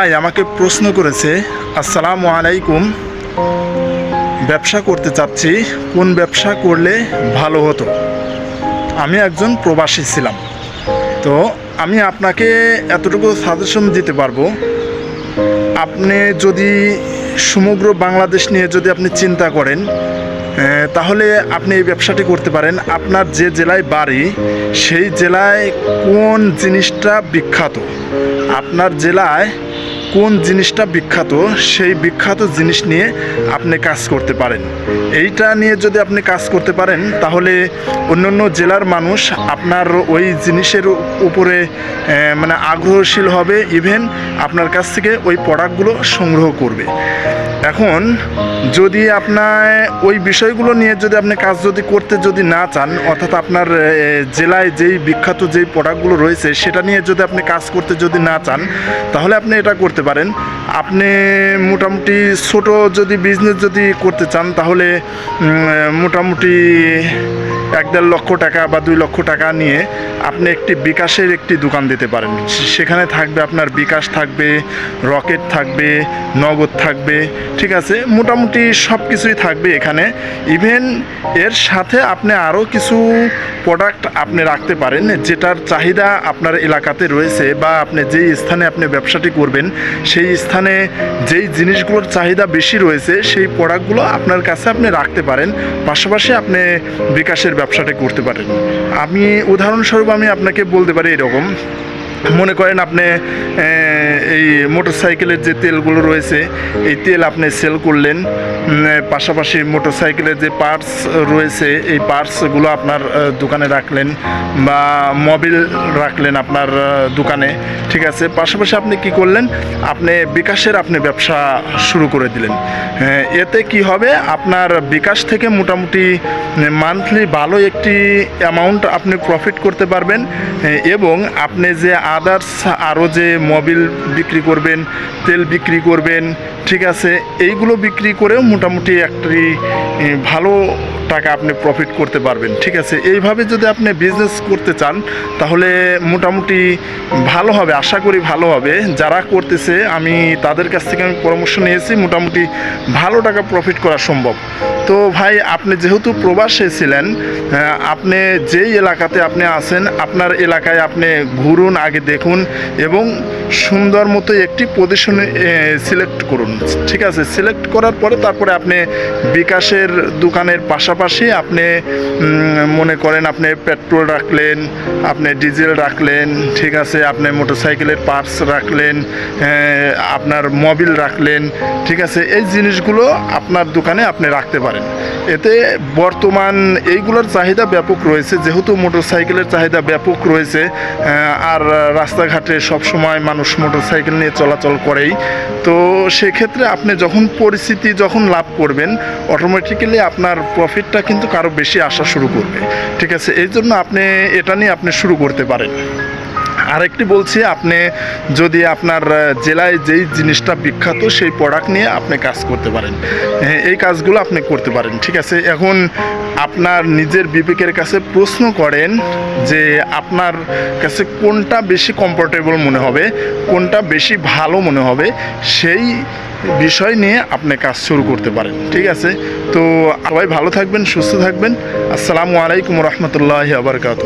ভাই আমাকে প্রশ্ন করেছে, আসসালামু আলাইকুম। ব্যবসা করতে চাচ্ছি, কোন ব্যবসা করলে ভালো হতো? আমি একজন প্রবাসী ছিলাম। তো আমি আপনাকে এতটুকু সাজেশন দিতে পারব। আপনি যদি সমগ্র বাংলাদেশ নিয়ে যদি আপনি চিন্তা করেন তাহলে আপনি এই ব্যবসাটি করতে পারেন। আপনার যে জেলায় বাড়ি, সেই জেলায় কোন জিনিসটা বিখ্যাত? আপনার জেলায় কোন জিনিসটা বিখ্যাত, সেই বিখ্যাত জিনিস নিয়ে আপনি কাজ করতে পারেন। এইটা নিয়ে যদি আপনি কাজ করতে পারেন, তাহলে অন্য অন্য জেলার মানুষ আপনার ওই জিনিসের উপরে মানে আগ্রহশীল হবে। ইভেন আপনার কাছ থেকে ওই প্রোডাক্টগুলো সংগ্রহ করবে। এখন যদি আপনার ওই বিষয়গুলো নিয়ে যদি আপনি কাজ যদি করতে যদি না চান, অর্থাৎ আপনার জেলায় যেই বিখ্যাত যেই প্রোডাক্টগুলো রয়েছে, সেটা নিয়ে যদি আপনি কাজ করতে যদি না চান, তাহলে আপনি এটা করতে পারেন। আপনি মোটামুটি ছোট যদি বিজনেস যদি করতে চান, তাহলে মোটামুটি এক দেড় লক্ষ টাকা বা দুই লক্ষ টাকা নিয়ে আপনি একটি বিকাশের একটি দোকান দিতে পারেন। সেখানে থাকবে আপনার বিকাশ থাকবে, রকেট থাকবে, নগদ থাকবে, ঠিক আছে? মোটামুটি সব কিছুই থাকবে এখানে। ইভেন এর সাথে আপনি আরও কিছু প্রোডাক্ট আপনি রাখতে পারেন যেটার চাহিদা আপনার এলাকাতে রয়েছে বা আপনি যেই স্থানে আপনি ব্যবসাটি করবেন, সেই স্থানে যেই জিনিসগুলোর চাহিদা বেশি রয়েছে, সেই প্রোডাক্টগুলো আপনার কাছে আপনি রাখতে পারেন। পাশাপাশি আপনি বিকাশের ব্যবসাটি করতে পারেন। আমি উদাহরণস্বরূপ আমি আপনাকে বলতে পারি এরকম। মনে করেন আপনি এই মোটরসাইকেলের যে তেলগুলো রয়েছে এই তেল আপনি সেল করলেন পাশাপাশি মোটরসাইকেলের যে পার্টস রয়েছে এই পার্টসগুলো আপনার দোকানে রাখলেন বা মোবিল রাখলেন আপনার দোকানে ঠিক আছে? পাশাপাশি আপনি কি করলেন আপনি বিকাশের আপনি ব্যবসা শুরু করে দিলেন। হ্যাঁ, এতে কি হবে আপনার বিকাশ থেকে মোটামুটি মান্থলি ভালো একটি অ্যামাউন্ট আপনি প্রফিট করতে পারবেন হ্যাঁ, এবং আপনি যে আদার্স আরও যে মোবিল বিক্রি করবেন, তেল বিক্রি করবেন, ঠিক আছে? এইগুলো বিক্রি করেও মোটামুটি একটি ভালো টাকা আপনি প্রফিট করতে পারবেন, ঠিক আছে? এইভাবে যদি আপনি বিজনেস করতে চান, তাহলে মোটামুটি ভালো হবে, আশা করি ভালো হবে। যারা করতেছে, আমি তাদের কাছ থেকে আমি পরামর্শ নিয়েছি, মোটামুটি ভালো টাকা প্রফিট করা সম্ভব। তো ভাই, আপনি যেহেতু প্রবাসে ছিলেন আপনি যেই এলাকাতে আপনি আছেন, আপনার এলাকায় আপনি ঘুরুন, আগে দেখুন এবং সুন্দর মতো একটি পজিশনে সিলেক্ট করুন। ঠিক আছে? সিলেক্ট করার পরে তারপরে আপনি বিকাশের দোকানের পাশাপাশি আপনি মনে করেন আপনি পেট্রোল রাখলেন, আপনি ডিজেল রাখলেন, ঠিক আছে? আপনি মোটরসাইকেলের পার্টস রাখলেন আপনার মোবিল রাখলেন, ঠিক আছে? এই জিনিসগুলো আপনার দোকানে আপনি রাখতে পারেন। এতে বর্তমান এইগুলোর চাহিদা ব্যাপক রয়েছে, যেহেতু মোটরসাইকেলের চাহিদা ব্যাপক রয়েছে আর রাস্তাঘাটে সবসময় মানুষ মোটরসাইকেল নিয়ে চলাচল করেই। তো সেক্ষেত্রে আপনি যখন পরিস্থিতি যখন লাভ করবেন অটোমেটিক্যালি আপনার প্রফিটটা কিন্তু কারও বেশি আসা শুরু করবে। ঠিক আছে? এই জন্য আপনি, এটা নিয়ে আপনি শুরু করতে পারেন। আরেকটি বলছি আপনি যদি আপনার জেলায় যেই জিনিসটা বিখ্যাত সেই প্রোডাক্ট নিয়ে আপনি কাজ করতে পারেন। হ্যাঁ, এই কাজগুলো আপনি করতে পারেন ঠিক আছে? এখন আপনার নিজের বিবেকের কাছে প্রশ্ন করেন যে আপনার কাছে কোনটা বেশি কমফোর্টেবল মনে হবে কোনটা বেশি ভালো মনে হবে সেই বিষয় নিয়ে আপনি কাজ শুরু করতে পারেন ঠিক আছে? তো সবাই ভালো থাকবেন সুস্থ থাকবেন। আসসালামু আলাইকুম রহমতুল্লাহ আবরকাত